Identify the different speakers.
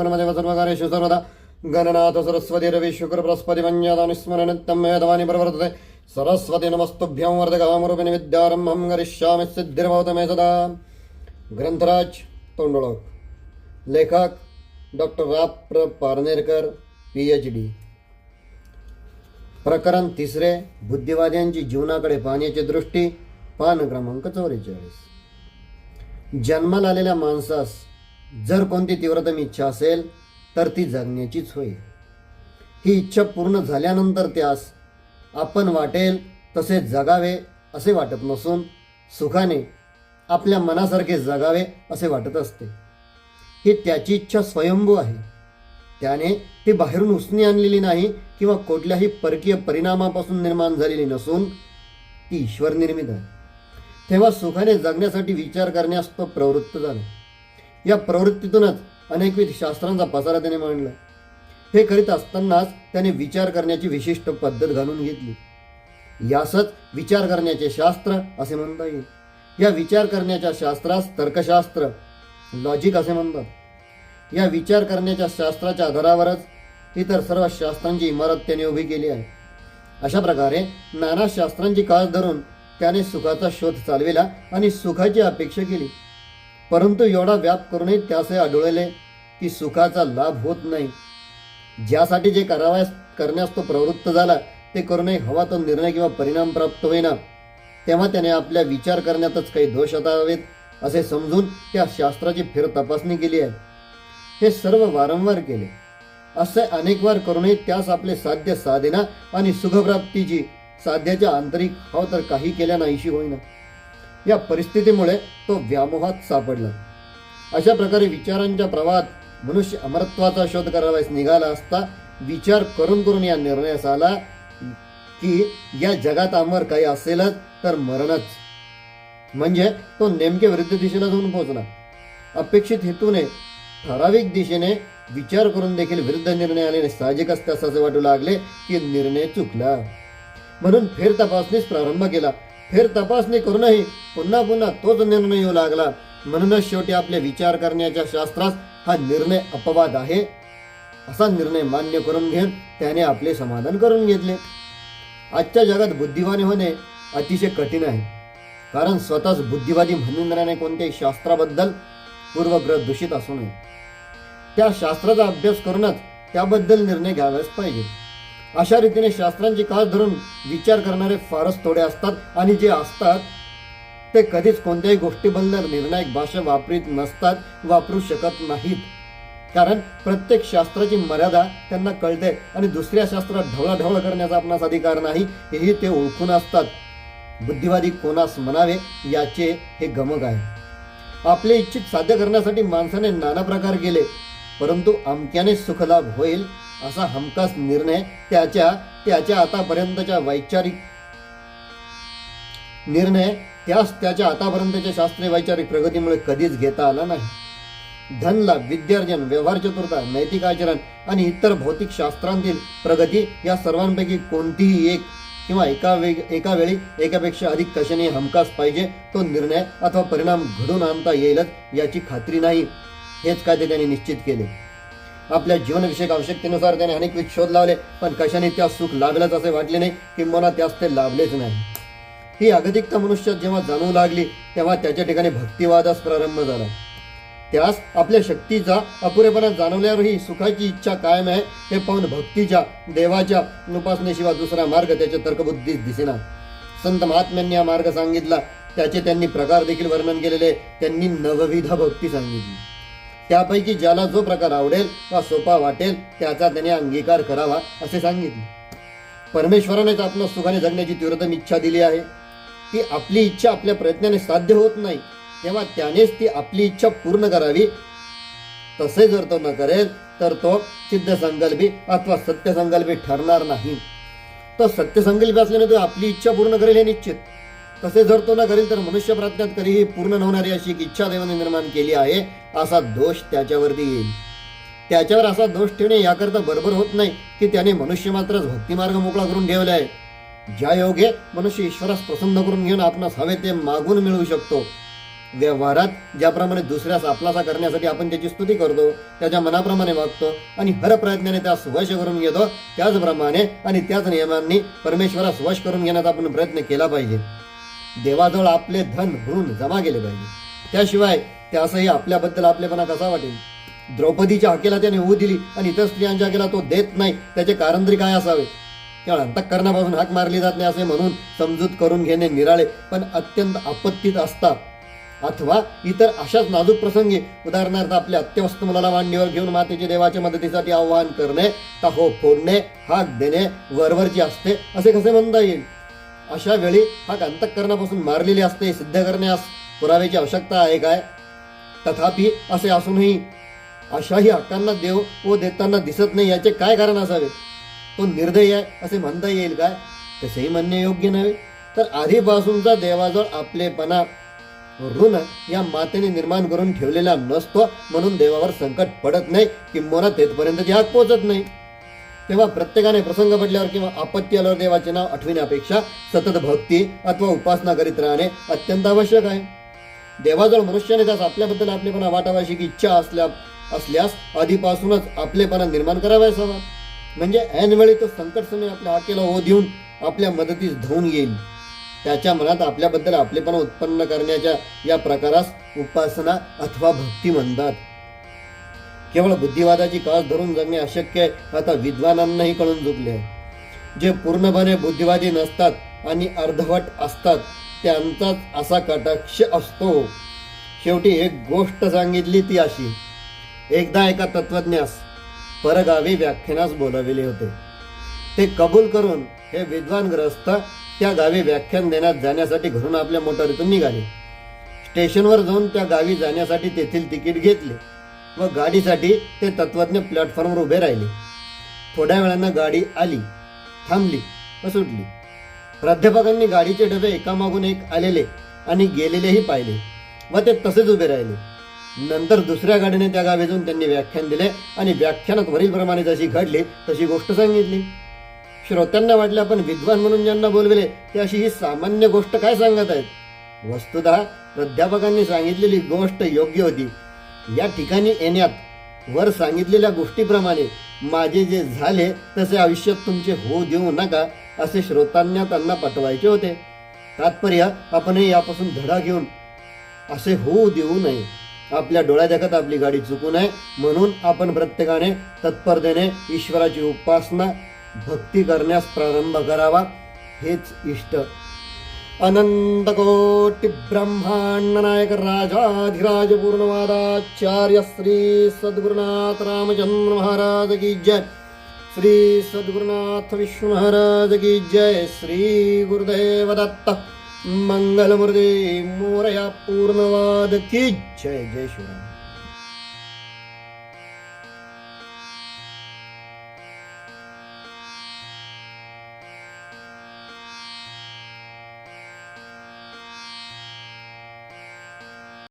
Speaker 1: स्मरणदेव सर्वदा गणनाथ सरस्वती रवि शुक्र बृहस्पति वन्यदानि प्रवर्तते सरस्वती नमस्तुभ्यं वर्धकामरूपिणि विद्यारम्भं करिष्यामि सिद्धिर्भवत मे सदा ग्रंथराज तोंडोळक लेखक डॉक्टर राप्र पारनेरकर पी एच डी प्रकरण तिसरे बुद्धिवाद्यांची जीवनाकडे पाहण्याची दृष्टी पान क्रमांक चौवेचाळीस जन्माला आलेल्या माणसास जर कोणती तीव्रतम इच्छा असेल तर ती जगण्याचीच होय. ही इच्छा पूर्ण झाल्यानंतर त्यास आपण वाटेल तसे जगावे असे वाटत नसून सुखाने आपल्या मनासारखे जगावे असे वाटत असते. ही त्याची इच्छा स्वयंभू आहे. त्याने ती बाहेरून उसनी आणलेली नाही किंवा कुठल्याही परकीय परिणामापासून निर्माण झालेली नसून ती ईश्वर निर्मित आहे. तेव्हा सुखाने जगण्यासाठी विचार करण्यास तो प्रवृत्त झाला. या प्रवृत्तीतूनच अनेकविध शास्त्रांचा पसारा त्याने मांडला. हे करीत असतानाच त्याने विचार करण्याची विशिष्ट पद्धत घालून घेतली. यासच विचार करण्याचे शास्त्र असे म्हणता येईल. या विचार करण्याच्या शास्त्रास तर्कशास्त्र लॉजिक असे म्हणतात. या विचार करण्याच्या शास्त्राच्या आधारावरच इतर सर्व शास्त्रांची इमारत त्याने उभी केली आहे. अशा प्रकारे नाना शास्त्रांची काळ धरून त्याने सुखाचा शोध चालविला आणि सुखाची अपेक्षा केली. परंतु एवढा व्याप करूनही त्यासे आढळले की सुखाचा लाभ होत नाही. ज्यासाठी जे करावयास करण्यास तो प्रवृत्त झाला ते करूनही हवा तो निर्णय किंवा परिणाम प्राप्त होईना. तेव्हा त्याने आपल्या विचार करण्यातच काही दोष असावेत असे समजून त्या शास्त्राची फेर तपासणी केली आहे. हे सर्व वारंवार केले. असे अनेक वार करूनही त्यास आपले साध्य साधेना आणि सुखप्राप्तीची साध्याच्या आंतरिक हव तर काही केल्या नाहीशी होईना. या परिस्थितीमुळे तो व्यामोहात सापडला. अशा प्रकारे विचारांच्या प्रवाहात मनुष्य अमरत्वाचा शोध करावयास निघाला असता विचार करून करून या निर्णयास आला की या जगात अमर काही असेलच तर मरणच. म्हणजे तो नेमके विरुद्ध दिशेला जाऊन पोहोचला. अपेक्षित हेतूने ठराविक दिशेने विचार करून देखील विरुद्ध निर्णय आल्याने साहजिकच त्यास असे वाटू लागले की निर्णय चुकला. म्हणून फेर तपासणीस प्रारंभ केला. फेर तपासणी करूनही पुन्हा पुन्हा तोच निर्णय येऊ लागला. म्हणूनच शेवटी आपले विचार करण्याच्या शास्त्रास हा निर्णय अपवाद आहे. असा निर्णय मान्य करून घेत त्याने आपले समाधान करून घेतले. आजच्या जगात बुद्धिवानी होणे अतिशय कठीण आहे. कारण स्वतःच बुद्धिवादी म्हणून कोणत्याही शास्त्राबद्दल पूर्वग्रह दूषित असू नये. त्या शास्त्राचा अभ्यास करूनच त्याबद्दल निर्णय घ्यावाच पाहिजे. अशा रीतीने शास्त्रांची काळ धरून विचार करणारे फारच थोडे असतात आणि जे असतात ते कधीच कोणत्याही गोष्टीबद्दल निर्णायक भाषा वापरीत नसतात वापरू शकत नाहीत. कारण प्रत्येक शास्त्राची मर्यादा त्यांना कळते आणि दुसऱ्या शास्त्रात ढवळाढवळ करण्याचा आपणास अधिकार नाही हेही ते ओळखून असतात. बुद्धिवादी कोणास म्हणावे याचे हे गमक आहे. आपले इच्छित साध्य करण्यासाठी माणसाने नाना प्रकार केले परंतु अमक्याने सुखलाभ होईल असा हमखास निर्णय त्याच्या त्याच्या आतापर्यंतच्या वैचारिक निर्णय त्यास त्याच्या आतापर्यंतच्या शास्त्रीय वैचारिक प्रगतीमुळे कधीच घेता आला नाही. धनलाभ विद्यार्जन व्यवहार चतुरता नैतिक आचरण आणि इतर भौतिक शास्त्रांतील प्रगती या सर्वांपैकी कोणतीही एक किंवा एका वेग एका वेळी एकापेक्षा अधिक कशाने हमखास पाहिजे तो निर्णय अथवा परिणाम घडून आणता येईलच याची खात्री नाही. हेच काय ते त्यांनी निश्चित केले. आपल्या जीवनविषयक आवश्यकतेनुसार त्याने अनेक विध शोध लावले पण कशाने त्या सुख लाभलेच असे वाटले नाही किंवा त्यास ते लाभलेच नाही. ही अगतिकता मनुष्यात जेव्हा जाणवू लागली तेव्हा त्याच्या ठिकाणी भक्तिवादास प्रारंभ झाला. त्यास आपल्या शक्तीचा अपुरेपणा जाणवल्यावरही सुखाची इच्छा कायम आहे हे पाहून भक्तीच्या देवाच्या उपासनेशिवाय दुसरा मार्ग त्याच्या तर्कबुद्धीत दिसेना. संत महात्म्यांनी हा मार्ग सांगितला त्याचे त्यांनी प्रकार देखील वर्णन केलेले त्यांनी नवविध भक्ती सांगितली. त्यापैकी ज्याला जो प्रकार आवडेल वा सोपा वाटेल त्याचा त्याने अंगीकार करावा असे सांगितले. परमेश्वरानेच आपल्या सुखाने जगण्याची तीव्रतम इच्छा दिली आहे. ती आपली इच्छा आपल्या प्रयत्नाने साध्य होत नाही. तेव्हा त्यानेच ती आपली इच्छा पूर्ण करावी. तसे जर तो न करेल तर तो सिद्ध संकल्पी अथवा सत्यसंकल्पी ठरणार नाही. तो सत्यसंकल्पी असल्याने तो आपली इच्छा पूर्ण करेल हे निश्चित. तसे जर तो न करेल तर मनुष्य प्रज्ञात कधीही पूर्ण न होणारी अशी एक इच्छा देवाने निर्माण केली आहे. असा दोष त्याच्यावरती येईल. त्याच्यावर असा दोष ठेवणे याकरता बरोबर होत नाही की त्याने मनुष्य मात्रच भक्तिमार्ग मोकळा करून ठेवला आहे ज्या योगे मनुष्य ईश्वरास प्रसन्न करून घेऊन आपणास हवे ते मागून मिळवू शकतो. व्यवहारात ज्याप्रमाणे दुसऱ्यास आपलासा करण्यासाठी आपण त्याची स्तुती करतो त्याच्या मनाप्रमाणे वागतो आणि हर प्रयत्नाने त्यास वश करून घेतो त्याचप्रमाणे आणि त्याच नियमांनी परमेश्वरास वश करून घेण्याचा आपण प्रयत्न केला पाहिजे. देवाजवळ आपले धन म्हणून जमा केले पाहिजे. त्याशिवाय त्यासही आपल्याबद्दल आपलेपणा कसा वाटेल. द्रौपदीच्या हकेला त्याने होऊ दिली आणि इतर स्त्रियांच्या हकेला तो देत नाही. त्याचे कारण तरी काय असावे? त्या अंतःकरणापासून हाक मारली जात नाही असे म्हणून समजूत करून घेणे निराळे पण अत्यंत आपत्तीत असतात. अथवा इतर अशाच नाजूक प्रसंगी उदाहरणार्थ आपल्या अत्यवस्थ मुलाला मांडीवर घेऊन मातेच्या देवाच्या मदतीसाठी आवाहन करणे हो फोडणे हाक देणे वरवरची असते असे कसे म्हणता येईल? अशा वेळी हाक अंतःकरणापासून मारलेली असते सिद्ध करण्यास पुराव्याची आवश्यकता आहे काय? तथापि असे असूनही अशाही हक्कांना देव व देताना दिसत नाही याचे काय कारण असावे? तो निर्दयी आहे असे म्हणता येईल काय? तसेही म्हणणे योग्य नव्हे. तर आधीपासूनचा देवाजवळ आपलेपणा ऋण या मातेने निर्माण करून ठेवलेला नसतो म्हणून देवावर संकट पडत नाही किंवा तेथपर्यंत ती हाक पोचत नाही. तेव्हा प्रत्येकाने प्रसंग पडल्यावर किंवा आपत्ती आल्यावर देवाचे नाव आठविण्यापेक्षा सतत भक्ती अथवा उपासना करीत राहणे अत्यंत आवश्यक आहे. देवाजवळ मनुष्याने त्यास आपल्याबद्दल आपलेपणा वाटावायची अशी इच्छा असल्या असल्यास आधीपासूनच आपलेपणा निर्माण करावायस हवा. म्हणजे ऐनवेळी तो संकट समय आपल्या हाकेला ओ देऊन आपल्या मदतीस धावून येईल. त्याच्या मनात आपल्याबद्दल आपलेपणा उत्पन्न करण्याच्या या प्रकारास उपासना अथवा भक्ती म्हणतात. केवळ बुद्धिवादाची कास धरून जगणे अशक्य आहे आता विद्वानांनाही कळून चुकले आहे. जे पूर्णपणे बुद्धिवादी नसतात आणि अर्धवट असतात त्यांचाच असा कटाक्ष असतो. शेवटी एक गोष्ट सांगितली ती अशी. एकदा एका तत्वज्ञास परगावी व्याख्यानास बोलाविले होते. ते कबूल करून हे विद्वान ग्रस्त त्या गावी व्याख्यान देण्यात जाण्यासाठी घरून आपल्या मोटारीतून निघाले. स्टेशनवर जाऊन त्या गावी जाण्यासाठी तेथील तिकीट घेतले व गाडीसाठी ते तत्वज्ञ प्लॅटफॉर्मवर उभे राहिले. थोड्या वेळानं गाडी आली थांबली व सुटली. प्राध्यापकांनी गाडीचे डबे एकामागून एक आलेले आणि गेलेलेही पाहिले व ते तसेच उभे राहिले. नंतर दुसऱ्या गाडीने त्या गावी त्यांनी व्याख्यान दिले आणि व्याख्यानात वरीलप्रमाणे जशी घडली तशी गोष्ट सांगितली. श्रोत्यांना वाटले आपण विद्वान म्हणून ज्यांना बोलविले ते अशी ही सामान्य गोष्ट काय सांगत आहेत? वस्तुत प्राध्यापकांनी सांगितलेली गोष्ट योग्य होती. या ठिकाणी येण्यात वर सांगितलेल्या गोष्टीप्रमाणे माझे जे झाले तसे आयुष्यात तुमचे होऊ देऊ नका असे श्रोतांना त्यांना पटवायचे होते. तात्पर्य आपणही यापासून धडा घेऊन असे होऊ देऊ नये. आपल्या डोळ्यादेखत आपली गाडी चुकू नये. म्हणून आपण प्रत्येकाने तत्परतेने ईश्वराची उपासना भक्ती करण्यास प्रारंभ करावा. हेच इष्ट. अनंत कोटि ब्रह्मांड नायक राजाधिराज पूर्णवादाचार्य श्री सद्गुरुनाथ रामचंद्र महाराज की जय. श्री सद्गुरुनाथ विष्णू महाराज की जय श्री गुरुदेव दत्त। मंगलमूर्ती मोरया पूर्णवाद की जय जय शिवराम